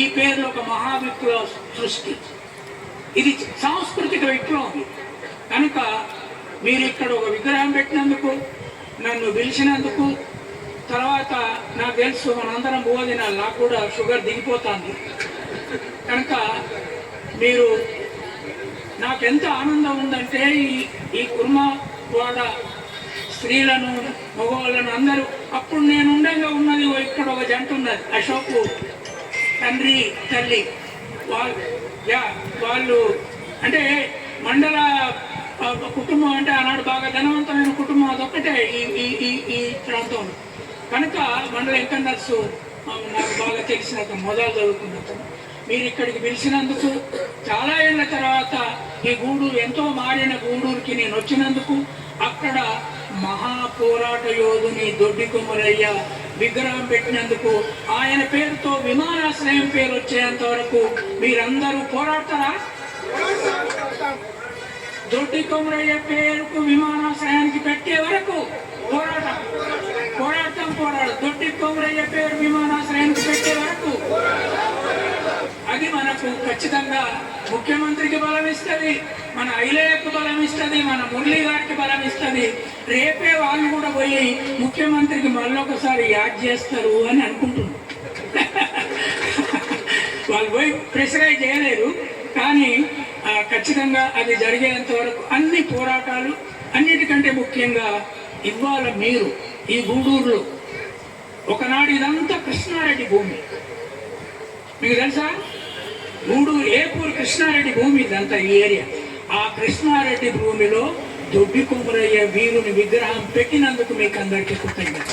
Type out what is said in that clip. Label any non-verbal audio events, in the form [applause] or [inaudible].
ఈ పేరులో ఒక మహా విప్లవ సృష్టి. ఇది సాంస్కృతిక విప్లవం. కనుక మీరు ఇక్కడ ఒక విగ్రహం పెట్టినందుకు నన్ను పిలిచినందుకు తర్వాత నాకు తెలుసు మనందరం భోజన నాకు కూడా షుగర్ దిగిపోతుంది. కనుక మీరు నాకు ఎంత ఆనందం ఉందంటే ఈ ఈ కుర్మవాడ స్త్రీలను మగవాళ్ళను అందరూ అప్పుడు నేను ఉండగా ఉన్నది ఇక్కడ ఒక జంట ఉన్నది అశోకు. తండ్రి తల్లి. వాళ్ళు యా వాళ్ళు అంటే మండల కుటుంబం అంటే ఆనాడు బాగా ధనవంతమైన కుటుంబం అదొక్కటే ఈ ఈ ఈ ఈ ప్రాంతంలో కనుక మండల వెంకన్నర్సు నాకు బాగా తెలిసిన మొదలు చదువుకున్నతను మీరు ఇక్కడికి పిలిచినందుకు చాలా ఏళ్ళ తర్వాత ఈ గూడూరు ఎంతో మారిన గూడూరుకి నేను వచ్చినందుకు అక్కడ మహా పోరాట యోధుని దొడ్డి కుమరయ్య విగ్రహం పెట్టినందుకు ఆయన పేరుతో విమానాశ్రయం పేరు వచ్చేంత వరకు మీరందరూ పోరాడతారా? దొడ్డి కొమరయ్య పేరుకు విమానాశ్రయానికి పెట్టే వరకు పోరాటం. పోరాటం పోరాడు దొడ్డి కొమరయ్య పేరు విమానం పెట్టే వరకు అది మనకు ఖచ్చితంగా ముఖ్యమంత్రికి బలం ఇస్తుంది మన ఐలయ్యకు బలం ఇస్తుంది మన మురళీ గారికి బలం ఇస్తుంది రేపే వాళ్ళు కూడా పోయి ముఖ్యమంత్రికి మళ్ళొకసారి యాడ్ చేస్తారు అని అనుకుంటున్నాం. [laughs] వాళ్ళు పోయి ప్రెషరైజ్ చేయలేరు కానీ ఖచ్చితంగా అది జరిగేంత వరకు అన్ని పోరాటాలు అన్నిటికంటే ముఖ్యంగా ఇవాళ మీరు ఈ గూడూరులో ఒకనాడు ఇదంతా కృష్ణారెడ్డి భూమి. మీకు తెలుసా? మూడు ఏపూరు కృష్ణారెడ్డి భూమి ఇదంతా ఈ ఏరియా. ఆ కృష్ణారెడ్డి భూమిలో దొడ్డి కుమరయ్య వీరుని విగ్రహం పెట్టినందుకు మీకు అందరికీ కృతజ్ఞత